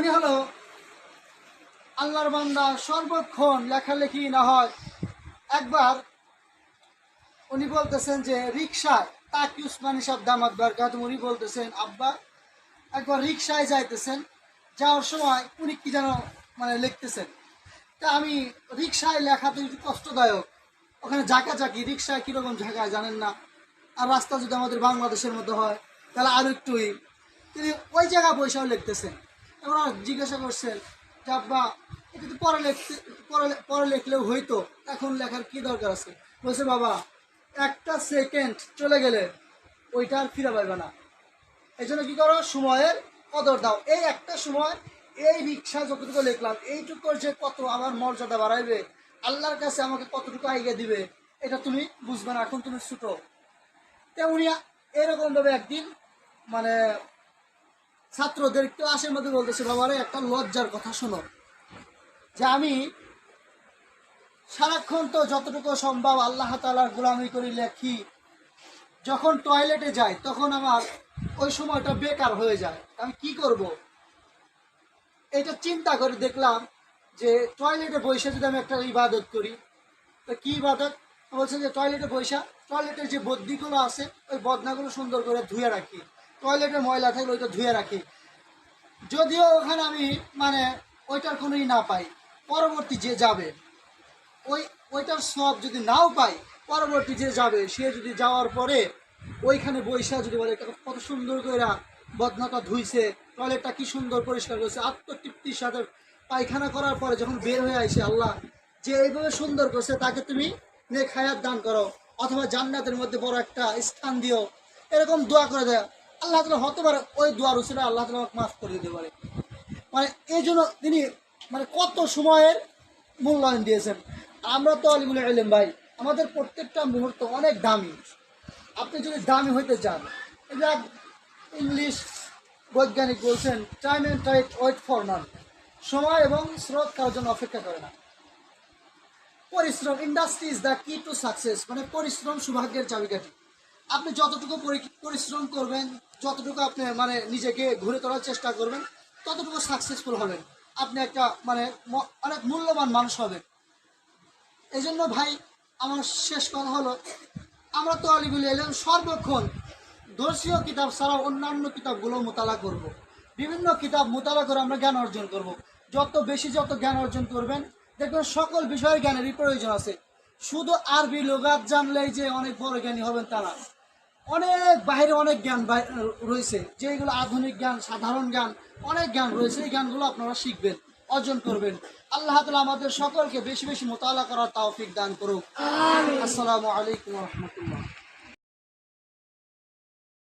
উনি হলো, আল্লাহর বান্দা সর্বক্ষণ লেখালেখি না হয়। একবার উনি বলতেছেন যে রিক্সায় তাকি উসমানী সাহেব দামাত বারকাত। উনি বলতেছেন, আব্বা, একবার রিক্সায় যাইতেছেন, যাওয়ার সময় উনি কি যেন মানে লিখতেছেন। তা আমি রিক্সায় লেখা তো একটু কষ্টদায়ক। ওখানে ঝাঁকাঝাঁকি রিক্সায় কীরকম ঝাঁকায় জানেন না। আর রাস্তা যদি আমাদের বাংলাদেশের মতো হয়, তাহলে আরও একটুই তিনি ওই জায়গায় বৈশাও লিখতেছেন। আমার জিজ্ঞাসা করছেন আব্বা, এটা তো পরে লিখতে, পরে লিখলেও হইতো, এখন লেখার কি দরকার আছে? বলছে, বাবা, একটা সেকেন্ড চলে গেলে ওইটা আর ফিরে পাইবে না। এই জন্য কি করো? সময়ের কদর দাও। এই একটা সময়, এই রিক্সা যতটুকু লিখলাম এইটুকুর যে কত আমার মর্যাদা বাড়াইবে, আল্লাহর কাছে আমাকে কতটুকু আইগে দিবে, এটা তুমি বুঝবে না, এখন তুমি ছুটো। তা উনি এরকম ভাবে একদিন মানে ছাত্রদের ক্লাসের মধ্যে বলতেছে বাবারে একটা লজ্জার কথা শোনো। যে আমি সারাক্ষণ তো যতটুকু সম্ভব আল্লাহ তালার গোলামি করি, লেখি। যখন টয়লেটে যাই, তখন আমার ওই সময়টা বেকার হয়ে যায়। আমি কি করব? এটা চিন্তা করে দেখলাম যে টয়লেটে বসে যদি আমি একটা ইবাদত করি, তো কি ইবাদত? বলছে যে টয়লেটে বসা টয়লেটের যে বদ্যিগুলো আছে, ওই বদনাগুলো সুন্দর করে ধুয়ে রাখি। টয়লেটে ময়লা থাকলে ওইটা ধুয়ে রাখি। যদিও ওখানে আমি মানে ওইটার কোনোই না পাই। পরবর্তী যে যাবে, ওই, ওইটার সব যদি নাও পাই, পরবর্তী যে যাবে, সে যদি যাওয়ার পরে ওইখানে বৈশা যদি বলে কত সুন্দর করে বদনাটা ধুইছে, টয়লেটটা কি সুন্দর পরিষ্কার করেছে। আত্মতৃপ্তির সাথে পায়খানা করার পরে যখন বের হয়ে আসে, আল্লাহ, যে এইভাবে সুন্দর করছে, তাকে তুমি নেক হায়াত দান করো। অথবা জান্নাতের মধ্যে বড় একটা স্থান দিও। এরকম দোয়া করে দেয়। আল্লাহ তালা হতে পারে ওই দোয়ার উচিত আল্লাহ তালা মাফ করে দিতে পারে। মানে এই জন্য তিনি মানে কত সময়ের মূল্যায়ন দিয়েছেন। আমরা তো আলিমুল এলেম ভাই, আমাদের প্রত্যেকটা মুহূর্ত অনেক দামি। আপনি যদি দামি হইতে চান এক ইংলিশ বৈজ্ঞানিক বলছেন time and tide wait for none সময় এবং স্রোত কারোর জন্য অপেক্ষা করে না। পরিশ্রম industry is the key to success মানে পরিশ্রম সৌভাগ্যের চাবিকাঠি। আপনি যতটুকু পরি- পরিশ্রম করবেন, যতটুকু আপনি মানে নিজেকে ঘুরে তোলার চেষ্টা করবেন, ততটুকু সাকসেসফুল হবেন আপনি একটা মানে অনেক মূল্যবান মানুষ হবেন এই জন্য ভাই, আমার শেষ কথা হলো, আমরা তো আলিবুল এলেন সর্বক্ষণ দর্শীয় কিতাব ছাড়া অন্যান্য কিতাবগুলো মোতালা করব। বিভিন্ন কিতাব মোতালা করে আমরা জ্ঞান অর্জন করব। যত বেশি যত জ্ঞান অর্জন করবেন, দেখবেন সকল বিষয়ের জ্ঞানেরই প্রয়োজন আছে শুধু আরবি লোগাত জানলেই যে অনেক বড় জ্ঞানী হবেন তা না অনেক বাইরে অনেক জ্ঞান রয়েছে যেগুলো আধুনিক জ্ঞান সাধারণ জ্ঞান অনেক জ্ঞান রয়েছে। এই জ্ঞানগুলো আপনারা শিখবেন অর্জন করবেন। আল্লাহ তালা আমাদের সকলকে বেশি বেশি মোতালা করার তাওফিক দান করুক। আসসালামু আলাইকুম রহমতুল্লাহ।